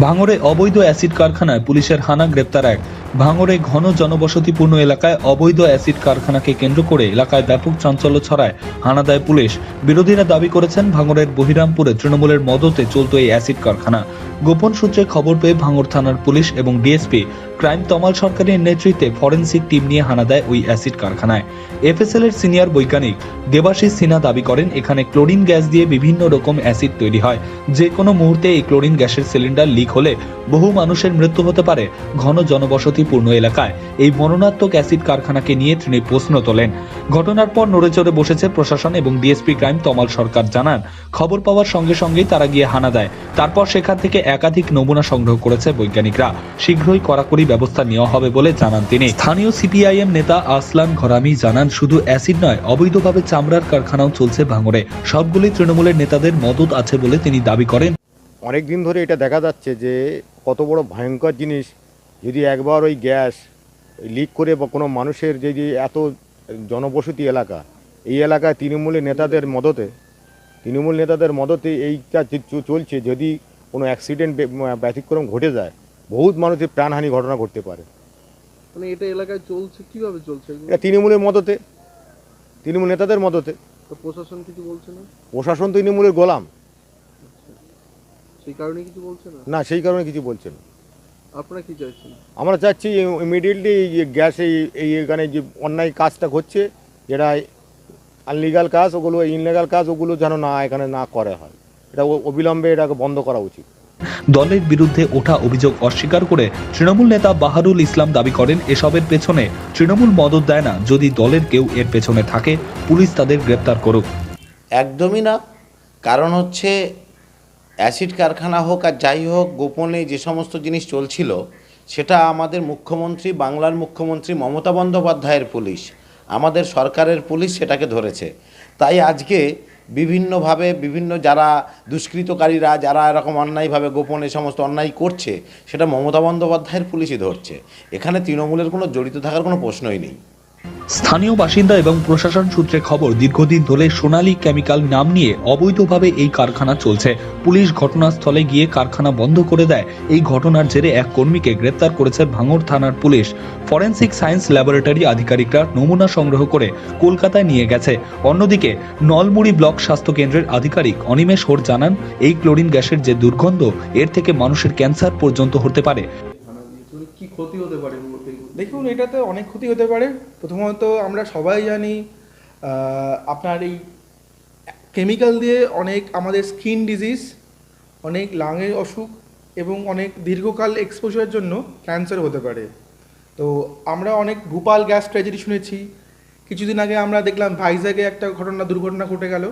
ভাঙড়ে অবৈধ অ্যাসিড কারখানায় পুলিশের হানা গ্রেপ্তার এক। ভাঙড়ে ঘন জনবসতিপূর্ণ এলাকায় অবৈধ অ্যাসিড কারখানাকে কেন্দ্র করে এলাকায় ব্যাপক চাঞ্চল্য ছড়ায় হানা দেয় পুলিশ। বিরোধীরা দাবি করেছেন ভাঙড়ের বহিরামপুরে তৃণমূলের মদতে চলত এই অ্যাসিড কারখানা। গোপন সূত্রে খবর পেয়ে ভাঙড় থানার পুলিশ এবং ডিএসপি ক্রাইম তমাল সরকারের নেতৃত্বে ফরেনসিক টিম নিয়ে হানা দেয় ওই অ্যাসিড কারখানায়। এফএসএল এর সিনিয়র বৈজ্ঞানিক দেবাশিস সিনহা দাবি করেন, এখানে ক্লোরিন গ্যাস দিয়ে বিভিন্ন রকম অ্যাসিড তৈরি হয়। যে কোনো মুহূর্তে এই ক্লোরিন গ্যাসের সিলিন্ডার লিক হলে বহু মানুষের মৃত্যু হতে পারে। ঘন জনবসতিপূর্ণ এলাকায় এই মরণাত্মক অ্যাসিড কারখানাকে নিয়ে তিনি প্রশ্ন তোলেন। ঘটনার পর নড়ে চড়ে বসেছে প্রশাসন এবং ডিএসপি ক্রাইম তমাল সরকার জানান, খবর পাওয়ার সঙ্গে সঙ্গেই তারা গিয়ে হানা দেয়। তারপর সেখান থেকে একাধিক নমুনা সংগ্রহ করেছে বৈজ্ঞানিকরা। শীঘ্রই কড়াকড়ি ব্যবস্থা নেওয়া হবে বলে জানান তিনি। স্থানীয় সিপিআইএম নেতা আসলান ঘরামি জানান, শুধু অ্যাসিড নয়, অবৈধভাবে চামড়ার কারখানাও চলছে ভাঙড়ে। সবগুলি তৃণমূলের নেতাদের মদত আছে বলে তিনি দাবি করেন। অনেক দিন ধরে এটা দেখা যাচ্ছে যে কত বড় ভয়ঙ্কর জিনিস যদি একবার ওই গ্যাস লিক করে বা কোনো মানুষের যদি এত জনবসতি এলাকা এই এলাকায় তৃণমূলের নেতাদের মদতে তৃণমূল নেতাদের মদতে এইটা যে চলছে যদি কোনো অ্যাক্সিডেন্ট ব্যতিক্রম ঘটে যায় বহুত মানুষের প্রাণহানি ঘটনা ঘটতে পারে। মানে এটা এলাকায় চলছে কীভাবে চলছে? এটা তৃণমূলের মদতে তৃণমূল নেতাদের মদতে। তো প্রশাসন কিছু বলছে না? প্রশাসন তৃণমূলের গোলাম। সেই কারণে কিছু বলছে না? না সেই কারণে কিছু বলছে না। আপনারা কি চাইছেন? আমরা চাচ্ছি ইমিডিয়েটলি গ্যাস এই এই এখানে যে অন্যায় কাজটা হচ্ছে যেটা আনলিগাল কাজ ওগুলো ইনলিগাল কাজ ওগুলো যেন না এখানে না করে হয়। এটা অবিলম্বে এটাকে বন্ধ করা উচিত। দলের বিরুদ্ধে ওঠা অভিযোগ অস্বীকার করে তৃণমূল নেতা বাহারুল ইসলাম দাবি করেন এসবের পেছনে। তৃণমূল মদত দেয় না যদি দলের কেউ এর পেছনে থাকে পুলিশ তাদের গ্রেপ্তার করুক। একদমই না। কারণ হচ্ছে অ্যাসিড কারখানা হোক আর যাই হোক, গোপনে যে সমস্ত জিনিস চলছিল, সেটা আমাদের মুখ্যমন্ত্রী, বাংলার মুখ্যমন্ত্রী মমতা বন্দ্যোপাধ্যায়ের পুলিশ, আমাদের সরকারের পুলিশ সেটাকে ধরেছে। তাই আজকে বিভিন্নভাবে বিভিন্ন যারা দুষ্কৃতকারীরা, যারা এরকম অন্যায়ভাবে গোপনে সমস্ত অন্যায় করছে, সেটা মমতা বন্দ্যোপাধ্যায়ের পুলিশই ধরছে। এখানে তৃণমূলের কোনো জড়িত থাকার কোনো প্রশ্নই নেই। স্থানীয় বাসিন্দা এবং প্রশাসন সূত্রে খবর, দীর্ঘদিন ধরে সোনালী কেমিক্যাল নাম নিয়ে অবৈধভাবে এই কারখানা চলছে। পুলিশ ঘটনাস্থলে গিয়ে কারখানা বন্ধ করে দেয়। এই ঘটনার জেরে এক কর্মীকে গ্রেপ্তার করেছে ভাঙড় থানার পুলিশ। ফরেনসিক সায়েন্স ল্যাবরেটরি আধিকারিকরা নমুনা সংগ্রহ করে কলকাতায় নিয়ে গেছে। অন্যদিকে, নলমুড়ি ব্লক স্বাস্থ্য কেন্দ্রের আধিকারিক অনিমেষ হোর জানান, এই ক্লোরিন গ্যাসের যে দুর্গন্ধ, এর থেকে মানুষের ক্যান্সার পর্যন্ত হতে পারে। কি ক্ষতি হতে পারে দেখুন, এটাতে অনেক ক্ষতি হতে পারে। প্রথমত আমরা সবাই জানি আপনার এই কেমিক্যাল দিয়ে অনেক আমাদের স্কিন ডিজিজ অনেক লাঙের অসুখ এবং অনেক দীর্ঘকাল এক্সপোজারের জন্য ক্যান্সার হতে পারে। তো আমরা অনেক ভূপাল গ্যাস ট্র্যাজেডি শুনেছি। কিছুদিন আগে আমরা দেখলাম ভাইজাগে একটা ঘটনা, দুর্ঘটনা ঘটে গেল।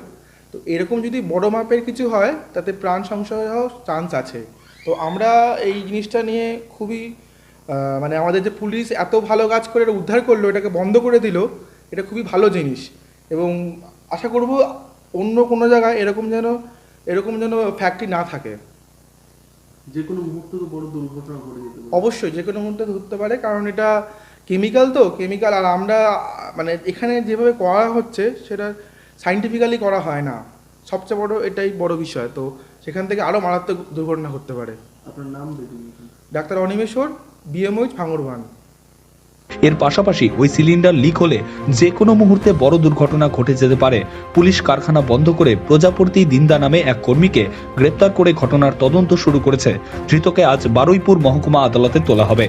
তো এরকম যদি বড় মাপের কিছু হয়, তাতে প্রাণ সংশয় হওয়ার চান্স আছে। তো আমরা এই জিনিসটা নিয়ে খুবই মানে আমাদের যে পুলিশ এত ভালো কাজ করে এটা উদ্ধার করল এটাকে বন্ধ করে দিল এটা খুবই ভালো জিনিস। এবং আশা করব অন্য কোনো জায়গায় এরকম যেন এরকম যেন ফ্যাক্টরি না থাকে। যে কোনো মুহূর্তে তো বড় দুর্ঘটনা ঘটে যেতে পারে। অবশ্যই যে কোনো মুহূর্তে ধরতে পারে কারণ এটা কেমিক্যাল তো কেমিক্যাল আর আমরা মানে এখানে যেভাবে করা হচ্ছে সেটা সাইন্টিফিক্যালি করা হয় না। সবচেয়ে বড় এটাই বড় বিষয়। তো সেখান থেকে আরও মারাত্মক দুর্ঘটনা ঘটতে পারে। আপনার নাম ডাক্তার অনিমেশ্বর বিএমওইচ এর পাশাপাশি ওই সিলিন্ডার লিক হলে যে কোনো মুহূর্তে বড় দুর্ঘটনা ঘটে যেতে পারে। পুলিশ কারখানা বন্ধ করে প্রজাপতি দিন্দা নামে এক কর্মীকে গ্রেপ্তার করে ঘটনার তদন্ত শুরু করেছে। ধৃতকে আজ বারুইপুর মহকুমা আদালতে তোলা হবে।